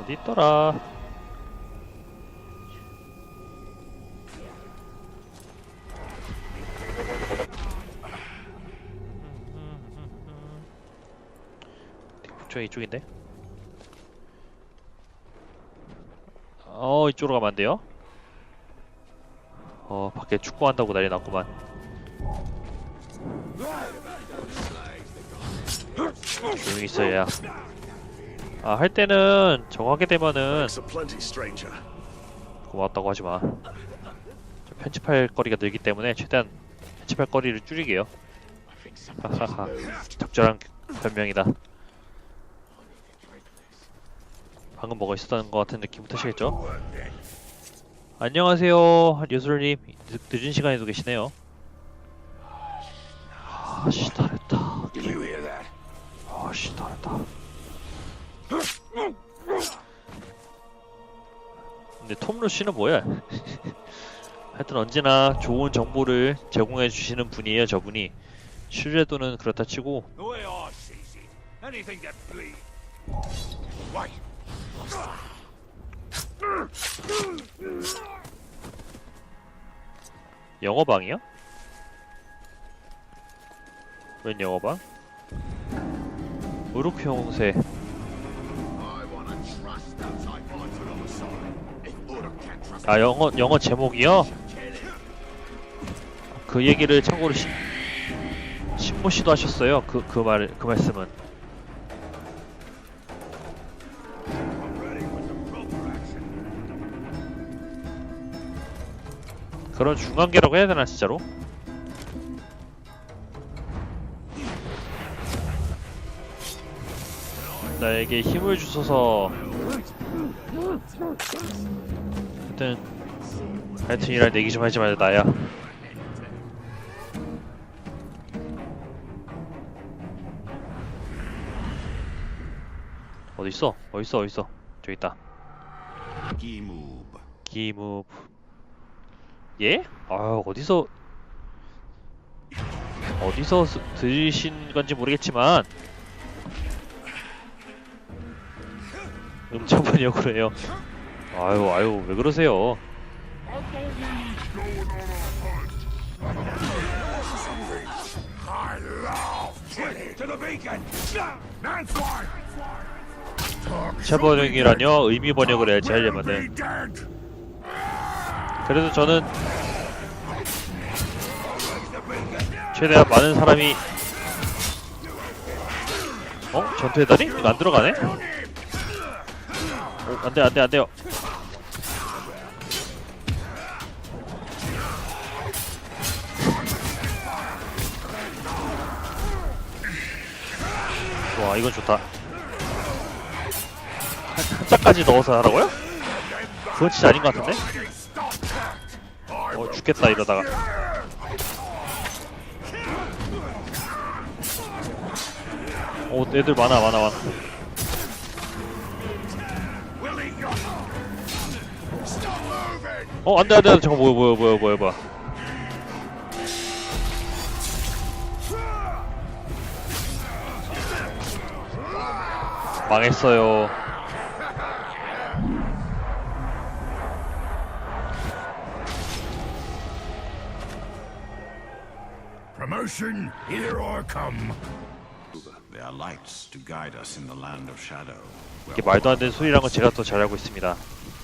어디 있더라? 저 이쪽인데? 어 이쪽으로 가면 안 돼요? 어 밖에 축구한다고 난리 났구만. 조용히 있어야. 아 할 때는 저거 하게 되면은. 고맙다고 하지 마. 저 편집할 거리가 늘기 때문에 최대한 편집할 거리를 줄이게요. 하하하. 적절한 변명이다. 방금 뭐가 있었다는 것 같은 느낌부터 시겠죠? 안녕하세요, 예술님. 늦, 늦은 시간에도 계시네요. 톰 루시는 뭐야? 하여튼 언제나 좋은 정보를 제공해 주시는 분이에요, 저분이. 신뢰도는 그렇다 치고. 영어방이요? 웬 영어방? 우르크 형세 아 영어 영어 제목이요? 그 얘기를 참고로 신, 신모 씨도 하셨어요. 그 그 말 그 말씀은 proper action. 그런 중간계라고 해야 되나 진짜로? 나에게 힘을 주소서 하여튼 하여튼 이랄 내기 좀 하지 말자 나야 어딨어? 어딨어 어딨어 저기 있다 Gimoob. 기무브 예? 아 어디서 어디서 스- 들으신 건지 모르겠지만 음성 번역으로 해요 아유 아유 왜 그러세요 I love killing. To the beacon. Man fly. 체 번역이라뇨 의미 번역을 해야지 하려면은. 그래도 저는 최대한 많은 사람이 어? 전투의 달인? 이거 안 들어가네? 오, 안돼 안돼 안돼요 와 이건 좋다 한, 한자까지 넣어서 하라고요? 그건 진짜 아닌 것 같은데? 어 죽겠다 이러다가 오 애들 많아 많아 많아. 어 안돼 안돼 안돼 잠깐 뭐야 뭐야 뭐야 뭐야 뭐야 망했어요 Promotion, here I come. There are lights to guide us in the land of shadow. 이게 말도 안 되는 소리란 건 제가 더 잘 알고 있습니다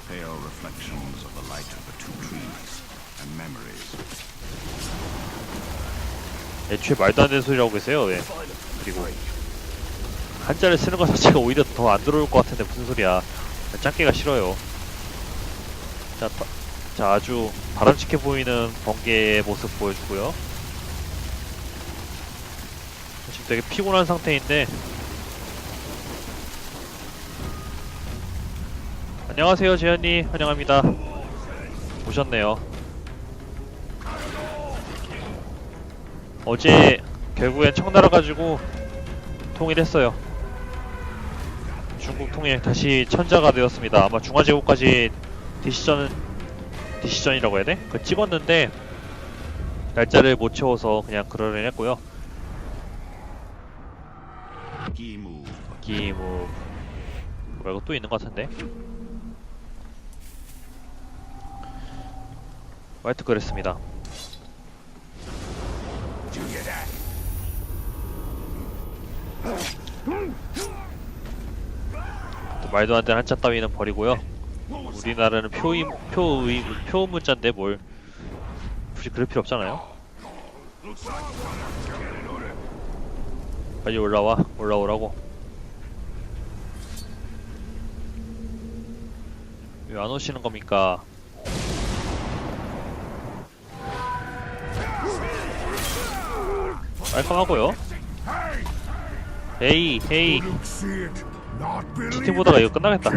Pale reflections of the light of the two trees and memories. 애초에 말도 안 되는 소리라고 계세요 왜 그리고 한자를 쓰는 것 자체가 오히려 더 안 들어올 것 같은데 무슨 소리야. 짱깨가 싫어요. 자, 바- 자 아주 바람직해 보이는 번개의 모습 보여주고요. 지금 되게 피곤한 상태인데. 안녕하세요 재현님 환영합니다. 오셨네요. 어제 결국엔 청나라 가지고 통일했어요. 중국 통일 다시 천자가 되었습니다. 아마 중화제국까지 디시전은 디시전이라고 해야 돼? 그 찍었는데 날짜를 못 채워서 그냥 그러려 했고요. Gimoob. 기무 말고 또 있는 것 같은데 화이트 그랬습니다 또 말도 안 되는 한자 따위는 버리고요 우리나라는 표임 표의 표 문자인데 뭘 굳이 그럴 필요 없잖아요 빨리 올라와 올라오라고 왜 안 오시는 겁니까? 깔끔하고요. 헤이 헤이 채팅 보다가 이거 끝나겠다.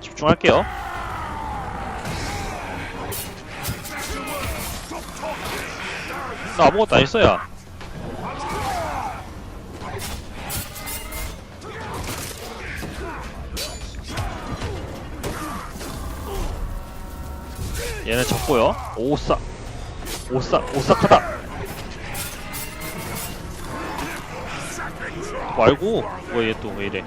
집중할게요. 나 아무것도 안 했어요. 얘는 잡고요. 오싹, 오싹, 오싹하다. 말고, 뭐얘 또 왜 이래?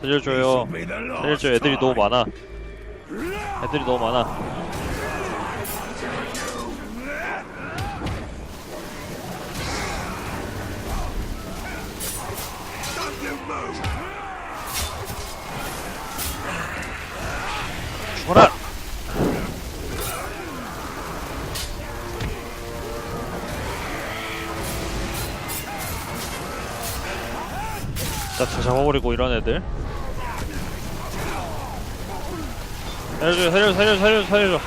살려줘요. 살려줘. 애들이 너무 많아. 애들이 너무 많아. 죽 다 잡아버리고 이런 애들. 살려줘, 살려줘, 살려줘, 살려줘, 살려줘.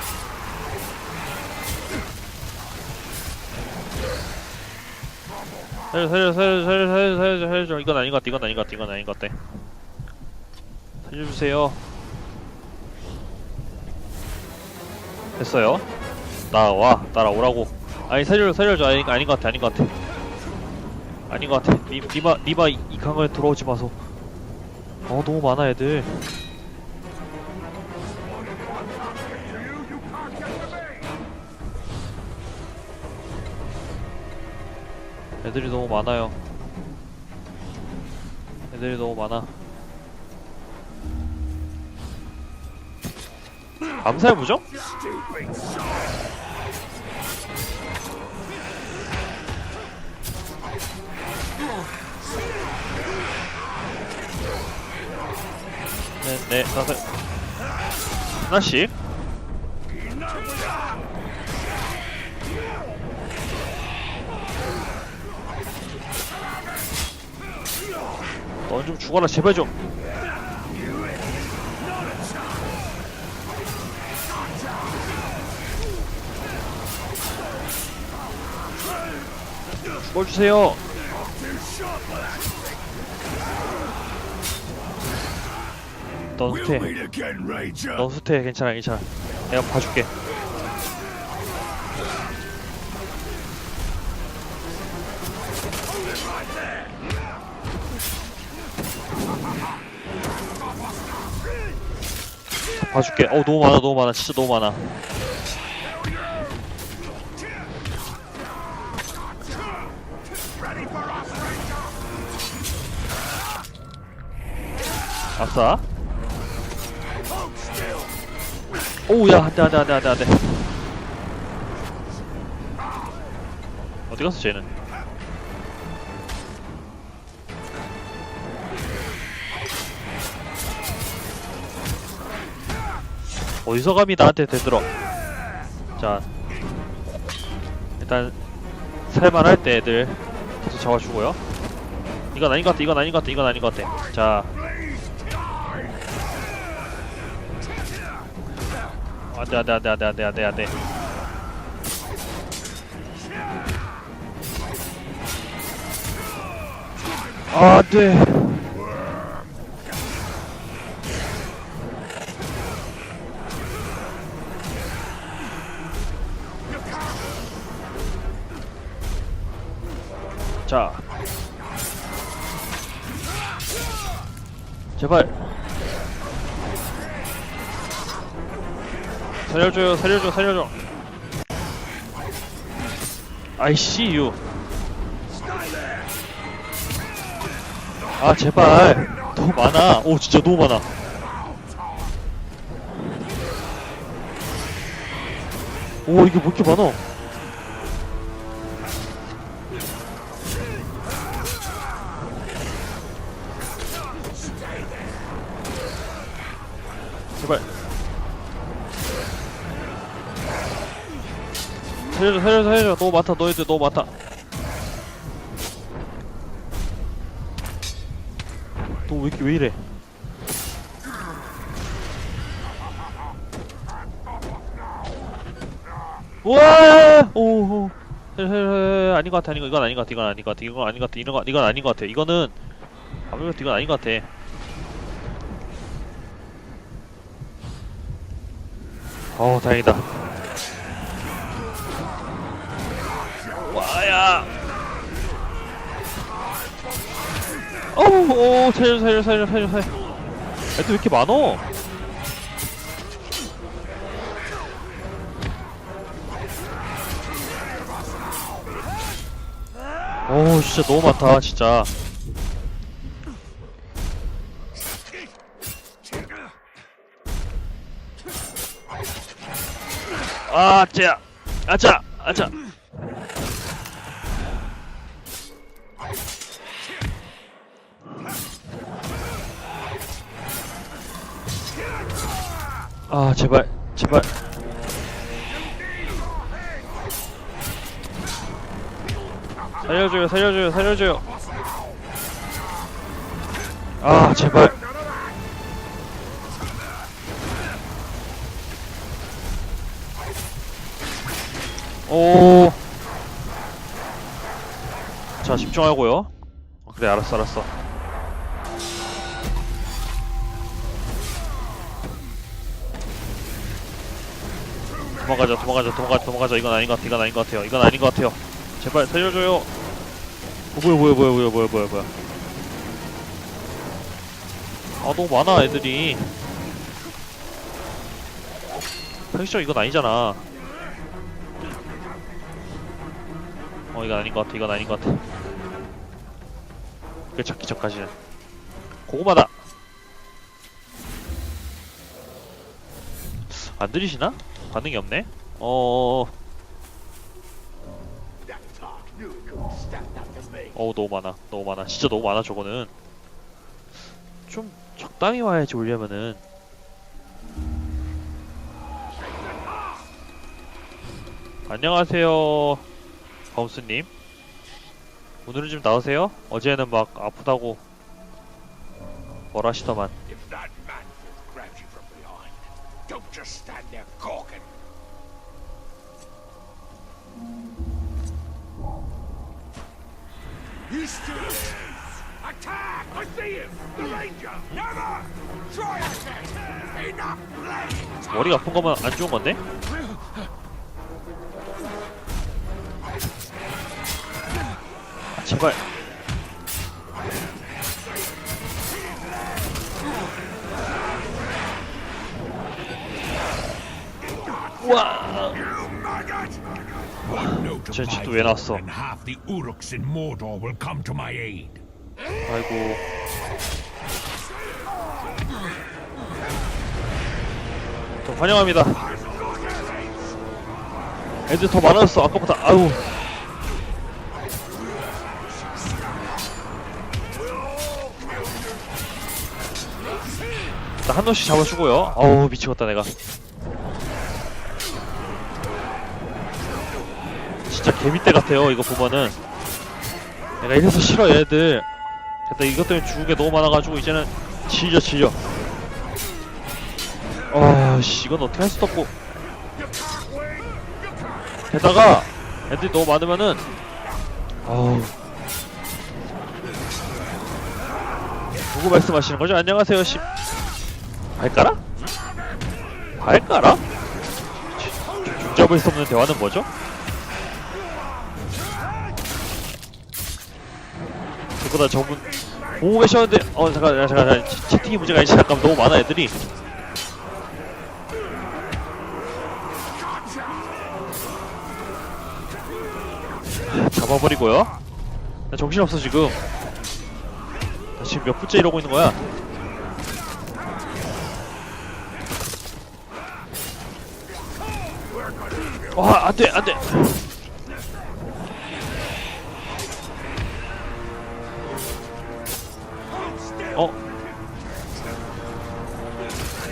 살려줘, 살려줘, 살려줘, 살려줘, 살려줘, 살려줘. 이건 아닌 것 같아, 이건 아닌 것 같아, 이건 아닌 것 같아. 살려주세요. 됐어요. 나와, 따라오라고. 아니, 살려줘, 살려줘. 아니, 아닌 것 같아, 아닌 것 같아. 아닌 것 같아. 니, 니마, 니마 이, 이 강을 들어오지 마소. 어, 너무 많아, 애들. 애들이 너무 많아요. 애들이 너무 많아. 암살 부정? 네, 네, 다섯. 하나씩. 넌 좀 죽어라, 제발 좀. 죽어주세요. 넌 We'll 후퇴. meet again, Ranger. 넌 후퇴. 괜찮아, 괜찮아. 내가 봐줄게. 봐줄게. 어, 너무 많아, 너무 많아. 진짜 너무 많아. 아싸. 오우, 야, 안 돼, 안 돼, 안 돼, 안 돼, 안 돼. 어디 갔어, 쟤는? 어디서 감히 나한테 대들어? 자, 일단 살만할 때 애들 계속 잡아주고요. 이건 아닌 것 같아, 이건 아닌 것 같아, 이건 아닌 것 같아. 자, 안돼 안돼 안돼 안돼 안돼 안돼 안돼 안돼 자. 제발 살려줘요 살려줘 살려줘. 아이씨 유. 아 제발. 너무 많아. 오 진짜 너무 많아. 오 이게 뭐 이렇게 많아? 살려줘 살려줘 살려줘 너무 많다 너희들 너무 많다 너왜 이렇게 왜 이래? 우와! 오, 오. 헬, 헬, 헬, 아닌 것 같아, 아닌 것, 이건 아닌 것 같아, 이건 아닌 것 같아, 이건 아닌 것 같아, 이건 거, 이건 아닌 것 같아, 이거는 아무래도 이건 아닌 것 같아. 어, 다행이다. 와야. 어우, 오, 살려, 살려, 살려, 살려, 살려. 애들 왜 이렇게 많어? 오, 진짜 너무 많다, 진짜. 아, 쟤야. 아차, 아차. 아, 제발, 제발. 살려줘요, 살려줘요, 살려줘요. 아, 제발. 오. 자, 집중하고요. 어, 그래, 알았어, 알았어. 도망가자, 도망가자, 도망가자, 도망가자. 이건 아닌 것 같아, 이건 아닌 것 같아요. 이건 아닌 것 같아요. 제발 살려줘요. 어, 뭐야, 뭐야, 뭐야, 뭐야, 뭐야, 뭐야, 뭐야. 아, 너무 많아, 애들이. 펜션 이건 아니잖아. 어, 이건 아닌 것 같아, 이건 아닌 것 같아. 이거 찾기 전까지는. 고구마다! 안 들리시나? 반응이 없네? 어. 어우, 너무 많아. 너무 많아. 진짜 너무 많아, 저거는. 좀 적당히 와야지, 오려면은. 안녕하세요, 범수님. 오늘은 좀 나으세요? 어제는 막 아프다고 뭘 하시더만. Attack! I see him! The ranger! Never! Try again! Enough blade! 머리가 아픈 거면 안 좋은 건데? 아, 제발. 와. 쟤 집도 왜 aid. 아이고. 저 환영합니다. 애들 더 많아졌어. 아까보다. 아우. 나 한 놈씩 잡아주고요. 아우 미치겠다 내가. 진짜 개미떼 같아요. 이거 보면은. 내가 이래서 싫어 얘들. 근데 이것 때문에 죽은 게 너무 많아가지고 이제는 질려 질려 아씨 이건 어떻게 할 수도 없고 게다가 애들이 너무 많으면은 아우 누구 말씀하시는 거죠? 안녕하세요 씨 발가락? 발가락? 중잡을 수 없는 대화는 뭐죠? 그보다 저분 보고 계셨는데 어 잠깐 잠깐 잠깐 채- 채팅이 문제가 아니지. 잠깐 너무 많아 애들이. 잡아버리고요. 나 정신없어 지금. 나 지금 몇 분째 이러고 있는 거야? 와, 안 돼, 안 돼.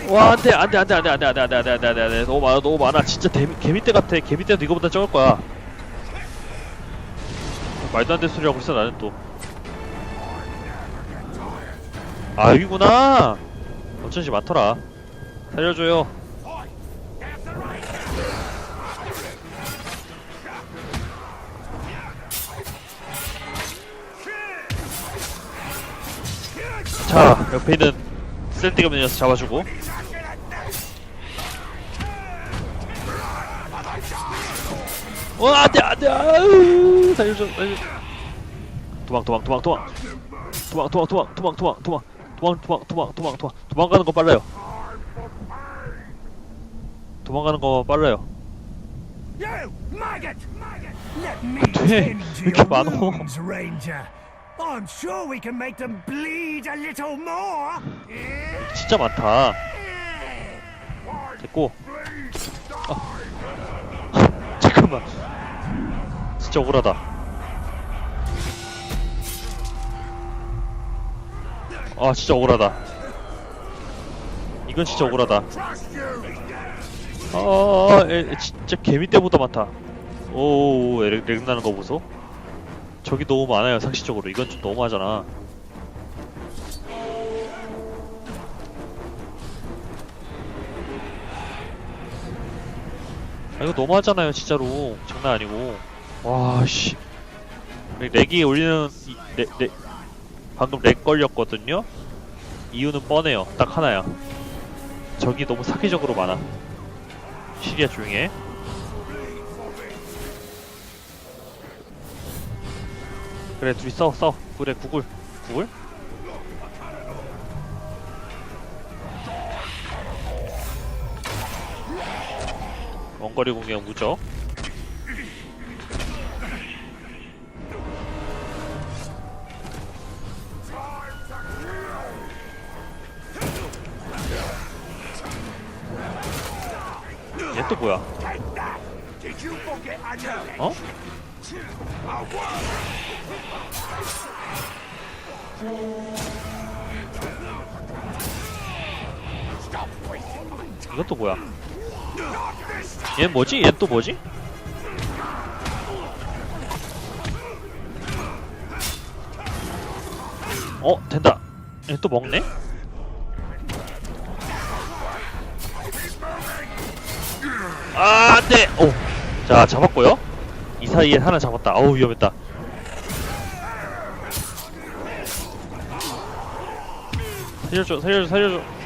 와, 안 돼, 안 돼, 안 돼, 안 돼, 안 돼, 안 돼, 안 돼, 안 돼, 안 돼, 안 돼, 안 돼. 너무 많아, 너무 많아. 진짜 개미, 개미떼 같아. 개미떼도 이거보다 적을 거야. 말도 안 되는 소리 하고 있어, 나는 또. 아, 여기구나! 어쩐지 많더라. 살려줘요. 자, 옆에 있는 없는 녀석 잡아주고. 어, 안 돼, 안 돼, 아유, 살려줘, 살려줘. 도망, 도망, 도망, 도망. 도망, 도망, 도망, 도망, 도망, 도망. 도망, 도망, 도망, 도망, 도망. 도망가는 거 빨라요. 도망가는 거 빨라요. 왜 이렇게 많어? I'm sure we can make them bleed a little more. 진짜 많다. 됐고. 아. 잠깐만. 진짜 억울하다. 아, 진짜 억울하다. 이건 진짜 억울하다. 아, 에, 에, 진짜 개미 때보다 많다. 오, 렉, 렉 나는 거 보소. 저기 너무 많아요, 상식적으로. 이건 좀 너무하잖아. 아, 이거 너무하잖아요, 진짜로. 장난 아니고. 와, 씨. 렉이 올리는, 이, 렉, 렉, 방금 렉 걸렸거든요? 이유는 뻔해요. 딱 하나야. 적이 너무 사기적으로 많아. 시리아 조용해. 그래, 둘이 싸워, 싸워. 그래, 구글. 구글? 원거리 공격 무적. 얘 또 뭐야? 어? 이것도 뭐야? 얘 뭐지? 얘 또 뭐지? 어 된다. 얘 또 먹네? 아 안돼. 오. 자 잡았고요. 이 사이에 하나 잡았다. 어우 위험했다. 살려줘 살려줘 살려줘.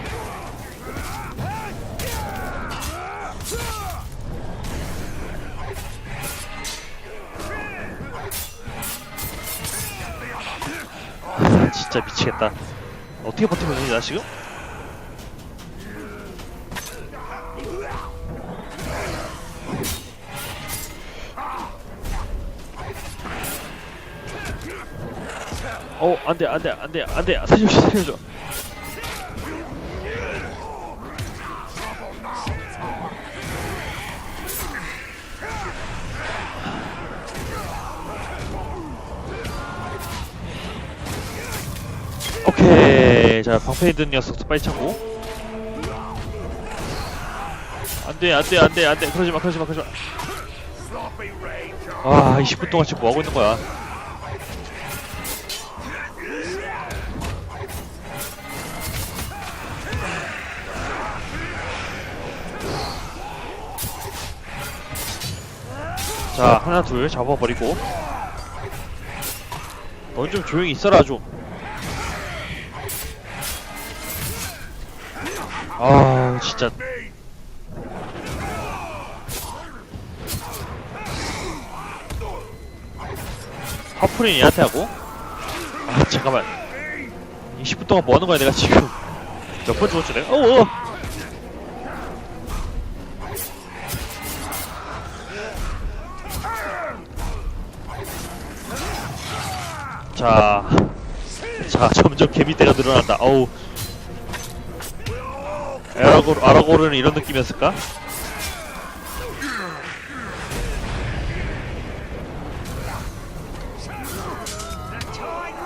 진짜 미치겠다. 어떻게 있는지 나 지금? 어, 안 돼, 안 돼, 안 돼, 안 돼. 살려줘, 살려줘. 오케이. 자, 방패 있는 녀석도 빨리 참고. 안 돼, 안 돼, 안 돼, 안 돼. 그러지 마, 그러지 마, 그러지 마. Sloppy Ranger. 아, 20분 동안 지금 뭐 하고 있는 거야? 자, 하나, 둘 잡아버리고. 넌 좀 조용히 있어라, 좀. 아, 진짜. 하프린 얘한테 하고? 아 잠깐만 20분 동안 뭐 하는 거야 내가 지금 몇 번 죽었지 내가? 어어 자, 자자 점점 개미대가 늘어난다 어우 아라고, 아라고르는 이런 느낌이었을까?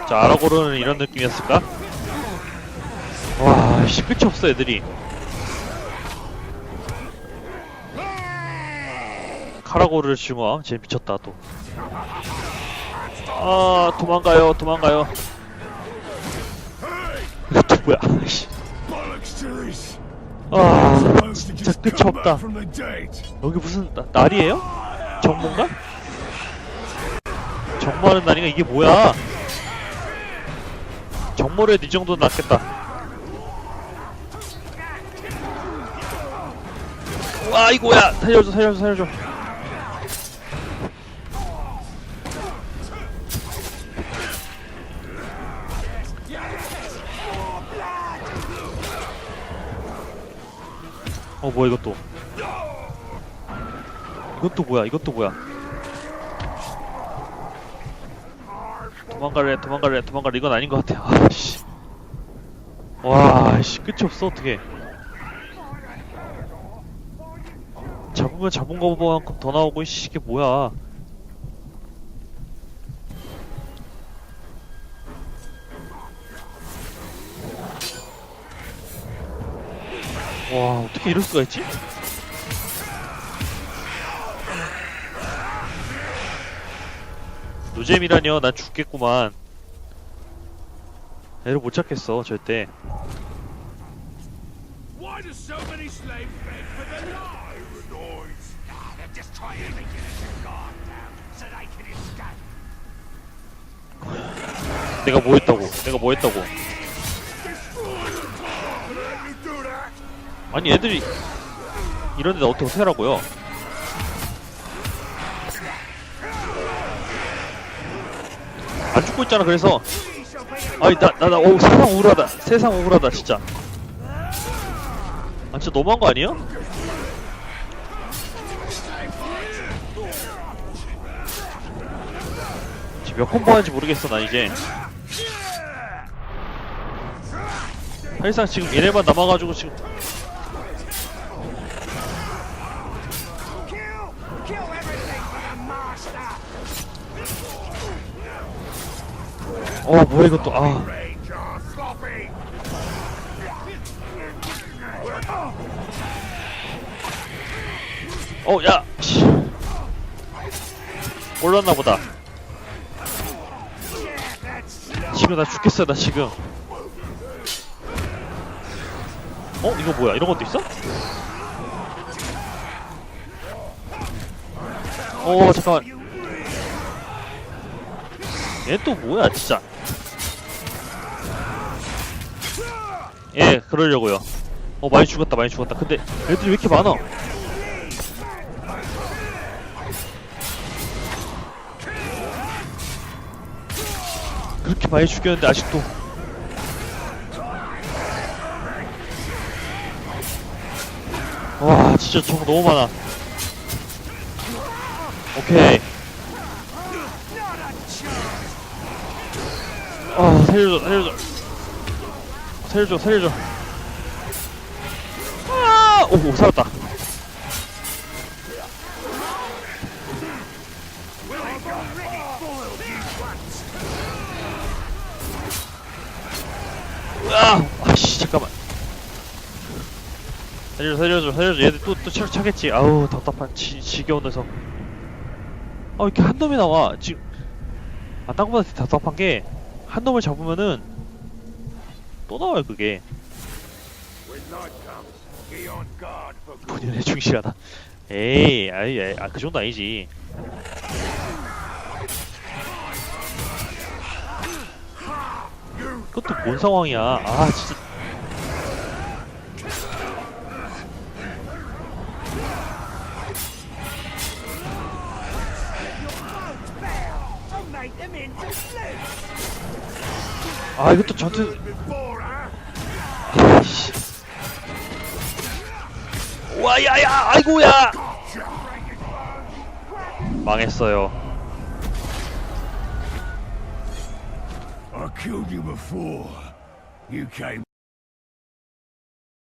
자 아라고르는 이런 느낌이었을까? 와, 씨, 끝이 없어, 애들이. 카라고르를 증화. 쟤 미쳤다, 또. 아, 도망가요, 도망가요. 이것도 뭐야, 씨. 아, 진짜 끝이 없다. 여기 무슨, 나, 날이에요? 정모인가? 정모하는 날인가? 이게 뭐야? 정모를 해도 이 정도는 낫겠다. 와, 이거야! 살려줘, 살려줘, 살려줘. 어, 뭐야, 이것도. 이것도 뭐야, 이것도 뭐야. 도망갈래, 도망갈래, 도망갈래. 이건 아닌 것 같아. 아, 씨. 와, 씨, 끝이 없어, 어떡해. 잡으면 잡은 거만큼 더 나오고, 씨, 이게 뭐야. 와, 어떻게 이럴 수가 있지? 노잼이라뇨, 난 죽겠구만. 애를 못 찾겠어, 절대. Ah. 내가 뭐 했다고? 내가 뭐 했다고? 아니, 애들이 이런 데다 어떻게 세라고요? 안 죽고 있잖아, 그래서. 아니, 나, 나, 나, 오, 세상 우울하다. 세상 우울하다, 진짜. 아, 진짜 너무한 거 아니에요? 지금 몇 콤보 하는지 모르겠어, 나 이제. 사실상 지금 얘네만 남아가지고 지금 어 뭐야 이것도 아! 어, 야! 씨. 몰랐나 보다. 지금 나 죽겠어, 나 지금. 어? 이거 뭐야? 이런 것도 있어? 어, 잠깐만. 얘 또 뭐야, 진짜. 예, 그러려고요. 어, 많이 죽었다, 많이 죽었다. 근데 애들이 왜 이렇게 많아? 그렇게 많이 죽였는데 아직도 와 진짜 정 너무 많아 오케이 아 살려줘 살려줘 살려줘 살려줘 아오 살았다 아, 아씨 잠깐만. 살려줘, 살려줘, 살려줘. 얘들 또, 또 차, 차겠지. 아우, 답답한, 지, 지겨운 녀석. 아, 왜 이렇게 한 놈이 나와? 지금. 아, 딴 거보다 답답한 게, 한 놈을 잡으면은, 또 나와요, 그게. 본연의 충실하다. 에이, 아이, 아이, 아, 그 정도 아니지. 그것도 뭔 상황이야. 아, 진짜. 아, 이것도 전투. 와, 야, 야, 아이고야! 망했어요. I killed you before. You came